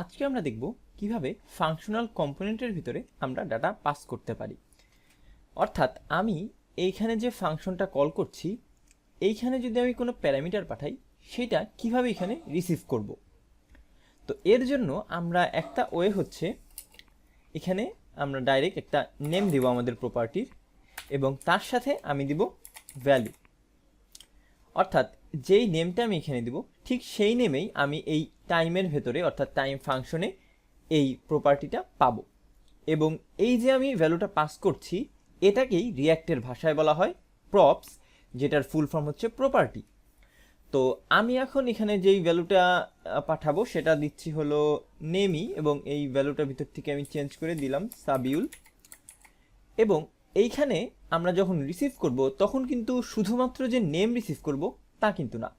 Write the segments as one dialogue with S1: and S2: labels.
S1: আজকে আমরা দেখব কীভাবে ফাংশনাল কম্পোনেন্টের ভিতরে আমরা ডাটা পাস করতে পারি। অর্থাৎ আমি এইখানে যে ফাংশনটা কল করছি, এইখানে যদি আমি কোনো প্যারামিটার পাঠাই, সেটা কীভাবে এখানে রিসিভ করব? তো এর জন্য আমরা একটা ওয়ে হচ্ছে, এখানে আমরা ডাইরেক্ট একটা নেম দিব আমাদের প্রপার্টির এবং তার সাথে আমি দিব ভ্যালু অর্থাৎ যেই নেমটা আমি এখানে দিব, ঠিক সেই নেমেই আমি এই টাইমের ভেতরে, অর্থাৎ টাইম ফাংশনে এই প্রপার্টিটা পাবো। এবং এই যে আমি ভ্যালুটা পাস করছি, এটাকেই রিয়াক্টের ভাষায় বলা হয় প্রপস যেটার ফুল ফর্ম হচ্ছে প্রপার্টি তো আমি এখন এখানে যেই ভ্যালুটা পাঠাবো, সেটা দিচ্ছি হলো নেমই এবং এই ভ্যালুটার ভিতর থেকে আমি চেঞ্জ করে দিলাম সাবিউল এবং এইখানে আমরা যখন রিসিভ করব, তখন কিন্তু শুধুমাত্র যে নেম রিসিভ করব, তা কিন্তু না।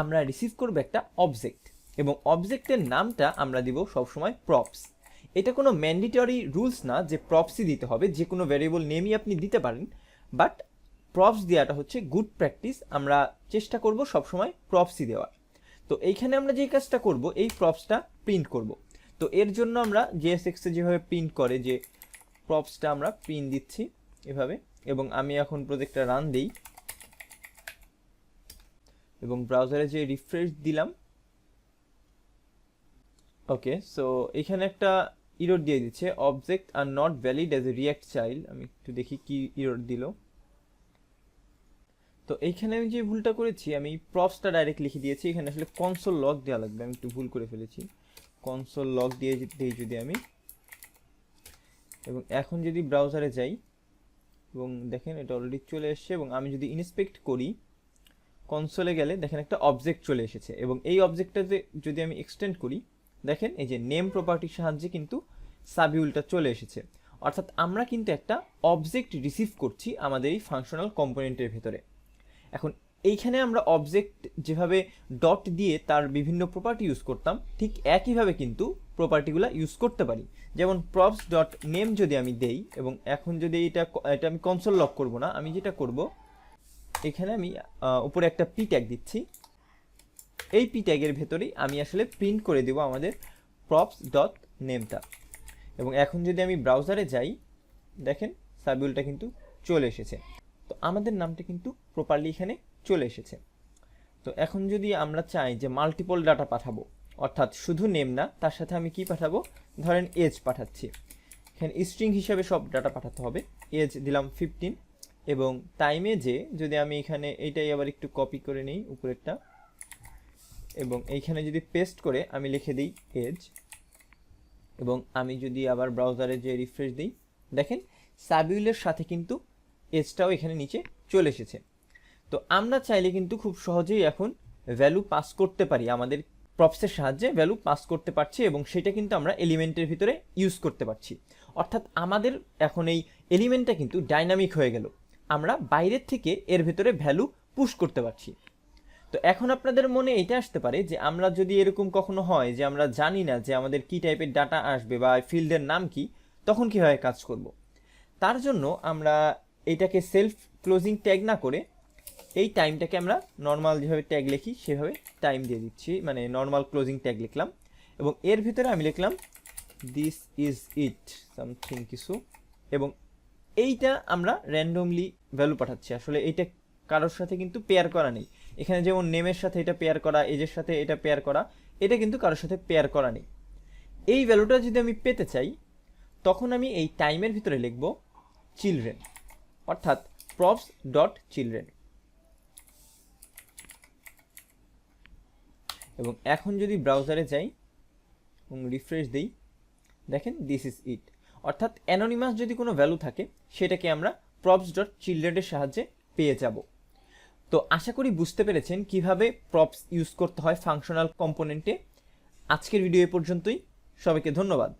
S1: আমরা রিসিভ করব একটা অবজেক্ট এবং অবজেক্টের নামটা আমরা দিব সবসময় প্রপস এটা কোনো ম্যান্ডেটরি রুলস না যে প্রপসই দিতে হবে, যে কোনো ভ্যারিয়েবল নেমই আপনি দিতে পারেন বাট প্রপস দেওয়াটা হচ্ছে গুড প্র্যাকটিস আমরা চেষ্টা করব সবসময় প্রপসই দেওয়ার। তো এইখানে আমরা যে কাজটা করব, এই প্রপসটা প্রিন্ট করব। তো এর জন্য আমরা জিএসএক্সে যেভাবে প্রিন্ট করে যে প্রপসটা আমরা প্রিন্ট দিচ্ছি এভাবে, এবং আমি এখন প্রজেক্টটা রান দিই। এবং ব্রাউজারে যে রিফ্রেশ দিলাম ওকে সো এখানে একটা ইরোড দিয়ে দিচ্ছে। Object are not valid as a React child আমি একটু দেখি কি ইরোড দিল। তো এইখানে আমি যে ভুলটা করেছি, আমি প্রপসটা ডাইরেক্ট লিখে দিয়েছি। এখানে আসলে কনসোল লক দেওয়া লাগবে। আমি একটু ভুল করে ফেলেছি। কনসোল লক দিয়ে দিই যদি আমি। এবং এখন যদি ব্রাউজারে যাই, এবং দেখেন এটা অলরেডি চলে এসেছে, এবং আমি যদি ইন্সপেক্ট করি কনসোলে গেলে দেখেন একটা অবজেক্ট চলে এসেছে। এবং এই অবজেক্টটাতে যদি আমি এক্সটেন্ড করি দেখেন, এই যে নেম প্রপার্টির সাহায্যে কিন্তু সাবিউলটা চলে এসেছে। অর্থাৎ আমরা কিন্তু একটা অবজেক্ট রিসিভ করছি আমাদের এই ফাংশনাল কম্পোনেন্টের ভেতরে। এখন এইখানে আমরা অবজেক্ট যেভাবে ডট দিয়ে তার বিভিন্ন প্রপার্টি ইউজ করতাম, ঠিক একইভাবে কিন্তু প্রপার্টিগুলো ইউজ করতে পারি। যেমন প্রপস ডট নেম যদি আমি দেই, এবং এখন যদি এটা এটা আমি কনসোল লক করব না, আমি যেটা করব, এখানে আমি উপরে একটা পি ট্যাগ দিচ্ছি। এই পি ট্যাগের ভেতরেই আমি আসলে প্রিন্ট করে দেব আমাদের প্রপস ডট নেমটা এবং এখন যদি আমি ব্রাউজারে যাই, দেখেন সাবিউলটা কিন্তু চলে এসেছে। তো আমাদের নামটা কিন্তু প্রপারলি এখানে চলে এসেছে। তো এখন যদি আমরা চাই যে মাল্টিপল ডাটা পাঠাবো, অর্থাৎ শুধু নেম না, তার সাথে আমি কি পাঠাবো? ধরেন এজ পাঠাচ্ছি। এখানে স্ট্রিং হিসাবে সব ডাটা পাঠাতে হবে। এজ দিলাম ফিফটিন এবং টাইমে যে যদি আমি এখানে এইটাই আবার একটু কপি করে নিই, উপরেরটা। এবং এইখানে যদি পেস্ট করে আমি লিখে দিই এজ এবং আমি যদি আবার ব্রাউজারে যে রিফ্রেশ দিই, দেখেন সাবিউলের সাথে কিন্তু এজটাও এখানে নিচে চলে এসেছে। তো আমরা চাইলে কিন্তু খুব সহজেই এখন ভ্যালু পাস করতে পারি, আমাদের প্রপসের সাহায্যে ভ্যালু পাস করতে পারছি এবং সেটা কিন্তু আমরা এলিমেন্টের ভিতরে ইউজ করতে পারছি। অর্থাৎ আমাদের এখন এই এলিমেন্টটা কিন্তু ডাইনামিক হয়ে গেল। আমরা বাইরের থেকে এর ভেতরে ভ্যালু পুশ করতে পারছি। তো এখন আপনাদের মনে এটা আসতে পারে যে আমরা যদি এরকম কখনো হয় যে আমরা জানি না যে আমাদের কি টাইপের ডাটা আসবে বা ফিল্ডের নাম কি, তখন কীভাবে কাজ করব? তার জন্য আমরা এটাকে সেলফ ক্লোজিং ট্যাগ না করে এই টাইমটাকে আমরা নর্মাল যেভাবে ট্যাগ লিখি, সেভাবে টাইম দিয়ে দিচ্ছি মানে নর্মাল ক্লোজিং ট্যাগ লিখলাম এবং এর ভিতরে আমি লিখলাম দিস ইজ ইট সামথিং কিছু, এবং এইটা আমরা র্যান্ডমলি ভ্যালু পাঠাচ্ছি। আসলে এইটা কারোর সাথে কিন্তু পেয়ার করা নেই। এখানে যেমন নেমের সাথে এটা পেয়ার করা এজের সাথে এটা পেয়ার করা, এটা কিন্তু কারোর সাথে পেয়ার করা নেই। এই ভ্যালুটা যদি আমি পেতে চাই, তখন আমি এই টাইমের ভিতরে লিখব চিলড্রেন অর্থাৎ প্রপস ডট চিলড্রেন এবং এখন যদি ব্রাউজারে যাই এবং রিফ্রেশ দিই, দেখেন দিস ইজ ইট অর্থাৎ অ্যানোনিমাস যদি কোনো ভ্যালু থাকে, সেটাকে আমরা প্রপস ডট চিলড্রেনের সাহায্যে পেয়ে যাব। তো আশা করি বুঝতে পেরেছেন কীভাবে প্রপস ইউজ করতে হয় ফাংশনাল কম্পোনেন্টে আজকের ভিডিও এ পর্যন্তই। সবাইকে ধন্যবাদ।